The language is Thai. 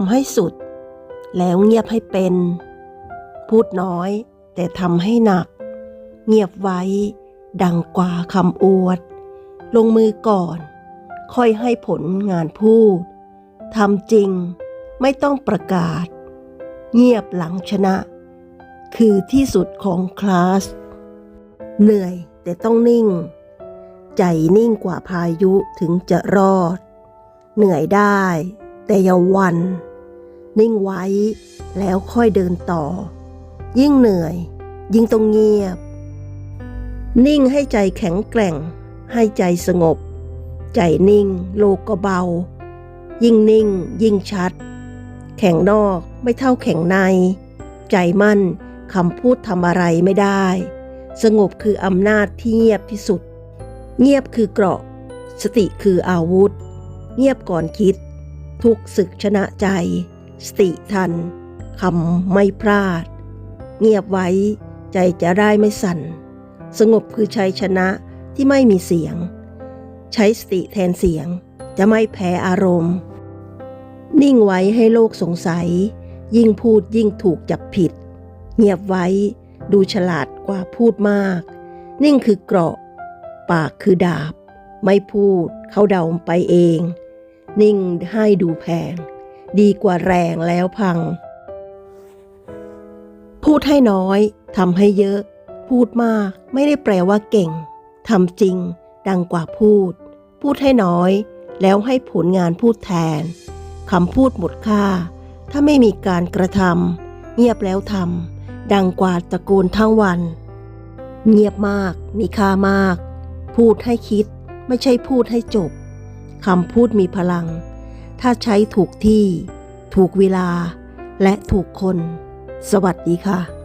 ำให้สุด แล้วเงียบให้เป็น พูดน้อยแต่ทำให้หนัก เงียบไว้ ดังกว่าคำอวด ลงมือก่อน ค่อยให้ผลงานพูดทำจริงไม่ต้องประกาศ เงียบหลังชนะ คือที่สุดของคลาส เหนื่อยแต่ต้องนิ่ง ใจนิ่งกว่าพายุถึงจะรอด เหนื่อยได้ แต่อย่าวัน นิ่งไว้แล้วค่อยเดินต่อ ยิ่งเหนื่อย ยิ่งต้องเงียบ นิ่งให้ใจแข็งแกร่ง ให้ใจสงบ ใจนิ่ง โลกก็เบา ยิ่งนิ่ง ยิ่งชัด แข็งนอกไม่เท่าแข็งใน ใจมั่นคำพูดทำอะไรไม่ได้ สงบคืออำนาจที่เงียบที่สุด เงียบคือเกราะ สติคืออาวุธ เงียบก่อนคิด ทุกศึกชนะใจ สติทันคำไม่พลาด เงียบไว้ใจจะได้ไม่สั่น สงบคือชัยชนะที่ไม่มีเสียง ใช้สติแทนเสียงจะไม่แพ้อารมณ์ นิ่งไว้ให้โลกสงสัย ยิ่งพูดยิ่งถูกจับผิด เงียบไว้ดูฉลาดกว่าพูดมาก นิ่งคือเกราะ ปากคือดาบ ไม่พูดเขาเดาไปเอง นิ่งให้ดูแพง ดีกว่าแรงแล้วพัง พูดให้น้อยทำให้เยอะ พูดมากไม่ได้แปลว่าเก่งทำจริง ดังกว่าพูด พูดให้น้อย แล้วให้ผลงานพูดแทนคำพูดหมดค่า ถ้าไม่มีการกระทำเงียบแล้วทำดังกว่าตะโกนทั้งวัน เงียบมากมีค่ามาก พูดให้คิดไม่ใช่พูดให้จบ คำพูดมีพลัง ถ้าใช้ถูกที่ ถูกเวลา และถูกคน สวัสดีค่ะ